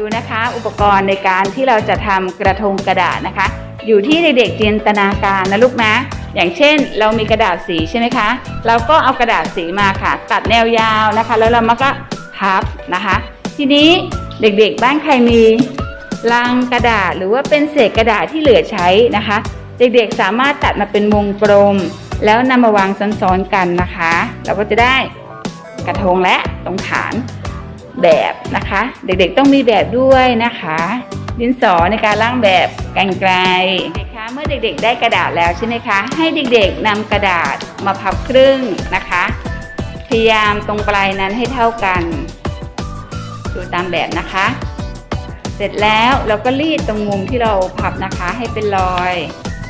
ดูนะคะอุปกรณ์ในการที่เราจะทำกระทงกระดาษนะคะ อยู่ที่เด็กๆจินตนาการนะลูกนะอย่างเช่น เรามีกระดาษสีใช่ไหมคะ เราก็เอากระดาษสีมาค่ะ ตัดแนวยาวนะคะ แล้วเรามาก็พับนะคะ ทีนี้เด็กๆ บ้านใครมีลังกระดาษหรือว่าเป็นเศษกระดาษที่เหลือใช้นะคะ เด็กๆสามารถตัดมาเป็นวงกลม แล้วนำมาวางซ้อนๆกันนะคะ เราก็จะได้กระทงและตรงฐาน แบบนะคะ เด็กๆต้องมีแบบด้วยนะคะ ดินสอในการร่างแบบกันไกลเด็กคะเมื่อเด็กๆ ได้กระดาษแล้วใช่ไหมคะ ให้เด็กๆนำกระดาษมาพับครึ่งนะคะ พยายามตรงปลายนั้นให้เท่ากัน ดูตามแบบนะคะ เสร็จแล้วเราก็รีดตรงมุมที่เราพับนะคะให้เป็นรอย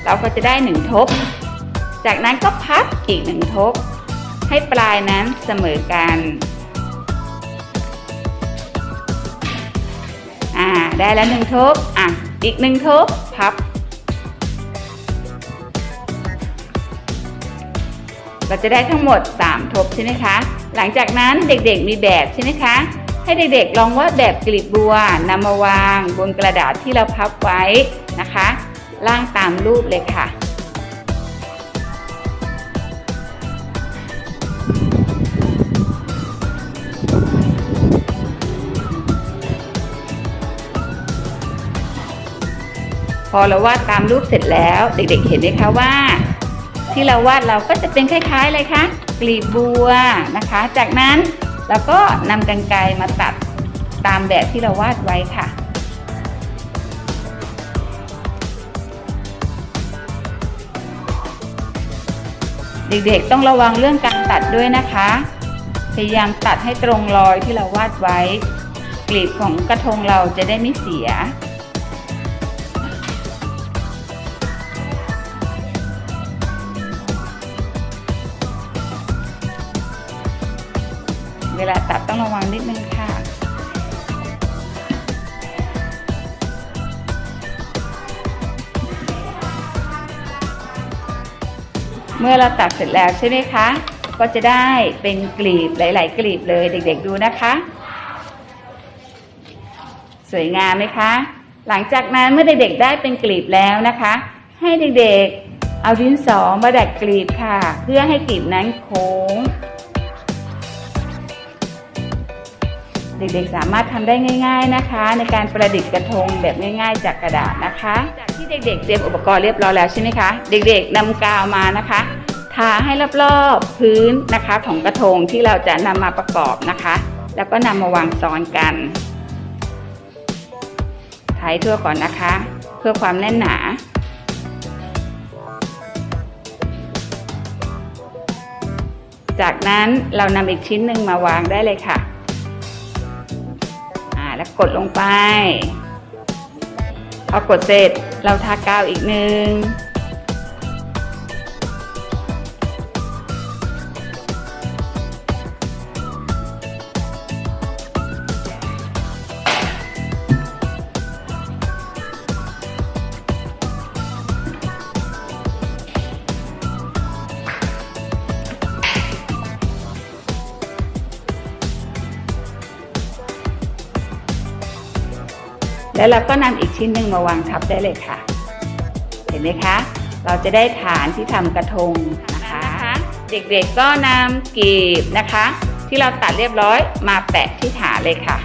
เราก็จะได้หนึ่งทบ จากนั้นก็พับอีกหนึ่งทบ ให้ปลายนั้นเสมอกัน ได้แล้วหนึ่งทบอะอีกหนึ่งทบพับ เราจะได้ทั้งหมด 3 ทบใช่ไหมคะ หลังจากนั้นเด็กๆมีแบบใช่ไหมคะ ให้เด็กๆลองวาดแบบกลีบบัวนำมาวางบนกระดาษที่เราพับไว้นะคะร่างตามรูปเลยค่ะ พอเราวาดตามรูปเสร็จแล้ว เด็กๆเห็นไหมคะว่า ที่เราวาดเราก็จะเป็นคล้ายๆเลยคะกลีบบัวนะคะ จากนั้นเราก็นำกรรไกรมาตัดตามแบบที่เราวาดไว้ค่ะเด็กๆ ต้องระวังเรื่องการตัดด้วยนะคะ พยายามตัดให้ตรงรอยที่เราวาดไว้ กลีบของกระทงเราจะได้ไม่เสีย ต้องระวังนิดนึงค่ะ เมื่อเราตัดเสร็จแล้วใช่ไหมคะ ก็จะได้เป็นกลีบหลาย ๆ กลีบเลยเด็ก ๆ ดูนะคะ สวยงามไหมคะ หลังจากนั้นเมื่อเด็ก ๆ ได้เป็นกลีบแล้วนะคะ ให้เด็ก ๆ เอาดินสอมาดัดกลีบค่ะ เพื่อให้กลีบนั้นโค้ง เด็กๆสามารถทำได้ง่าย ๆนะคะ ในการประดิษฐ์กระทงแบบง่าย ๆ จากกระดาษนะคะ จากที่เด็กๆ เตรียมอุปกรณ์เรียบร้อยแล้วใช่ไหมคะ เด็กๆนำกาวมานะคะ ทาให้รอบๆพื้นนะคะของกระทงที่เราจะนำมาประกอบนะคะ แล้วก็นำมาวางซ้อนกันทายทั่วก่อนนะคะ เพื่อความแน่นหนาจากนั้นเรานำอีกชิ้นหนึ่งมาวางได้เลยค่ะ แล้วกดลงไปพอกดเสร็จเราทากาวอีกหนึ่ง แล้วเราก็นำอีกชิ้นหนึ่งมาวางทับได้เลยค่ะ เห็นไหมคะ เราจะได้ฐานที่ทำกระทงนะคะ เด็กๆก็นำกีบนะคะ ที่เราตัดเรียบร้อยมาแปะที่ฐานเลยค่ะ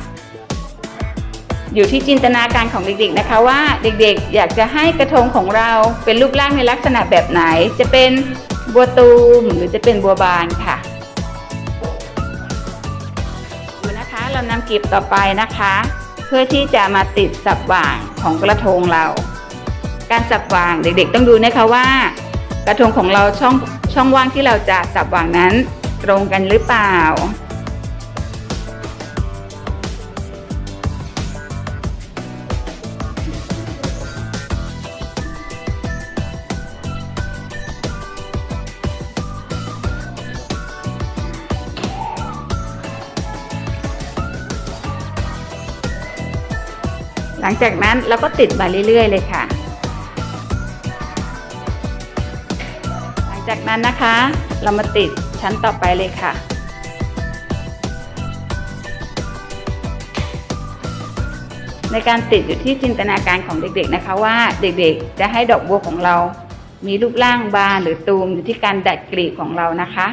อยู่ที่จินตนาการของเด็กๆนะคะว่าเด็กๆ อยากจะให้กระทงของเราเป็นรูปร่างในลักษณะแบบไหน จะเป็นบัวตูมหรือจะเป็นบัวบานค่ะดูนะคะเรานำกีบต่อไปนะคะ เพื่อที่จะมาติดสับว่างของกระทงเรา การสับว่างเด็กๆ ต้องดูนะคะว่า กระทงของเราช่องช่องว่างที่เราจะสับว่างนั้น ตรงกันหรือเปล่า หลังจากนั้นเราก็ติดมาเรื่อยๆ เลยค่ะ หลังจากนั้นนะคะ เรามาติดชั้นต่อไปเลยค่ะในการติดอยู่ที่จินตนาการของเด็กๆนะคะว่าเด็กๆ จะให้ดอกบัวของเรา มีรูปร่างบานหรือตูมอยู่ที่การดัดกลีบของเรานะคะ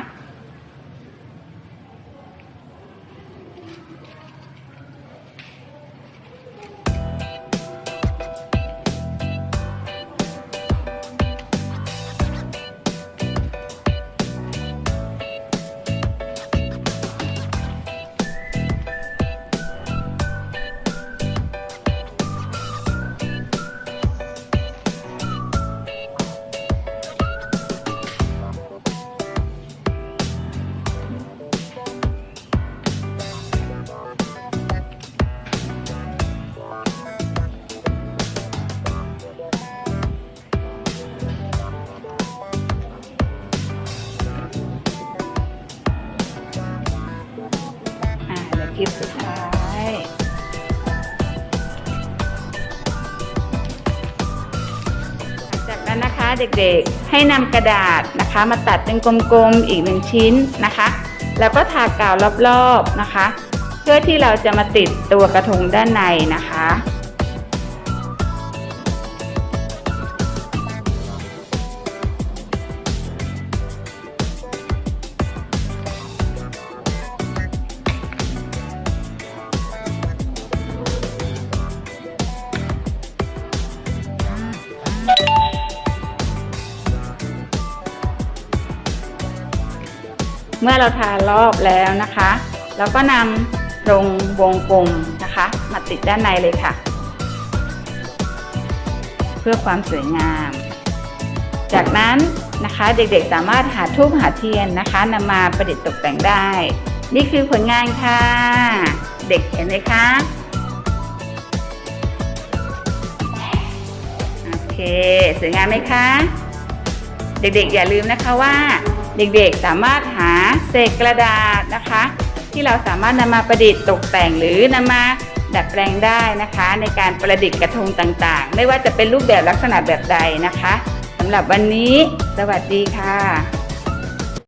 เด็กๆ ให้นำกระดาษนะคะ มาตัดเป็นกลมๆอีกหนึ่งชิ้นนะคะ แล้วก็ทากาวรอบๆนะคะ เพื่อที่เราจะมาติดตัวกระทงด้านในนะคะ เมื่อเราทารอบแล้วนะคะเราก็นำลงวงกลมนะคะ มาติดด้านในเลยค่ะ เพื่อความสวยงาม จากนั้นนะคะเด็กๆสามารถหาทูบหาเทียนนะคะนำมาประดิษฐ์ตกแต่งได้ นี่คือผลงานค่ะ เด็กเห็นไหมคะโอเคสวยงามไหมคะ เด็กๆอย่าลืมนะคะว่า เด็กๆสามารถหาเศษกระดาษนะคะ ที่เราสามารถนำมาประดิษฐ์ตกแต่งหรือนำมาดัดแปลงได้นะคะ ในการประดิษฐ์กระทงต่างๆ ไม่ว่าจะเป็นรูปแบบลักษณะแบบใดนะคะสำหรับวันนี้ สวัสดีค่ะ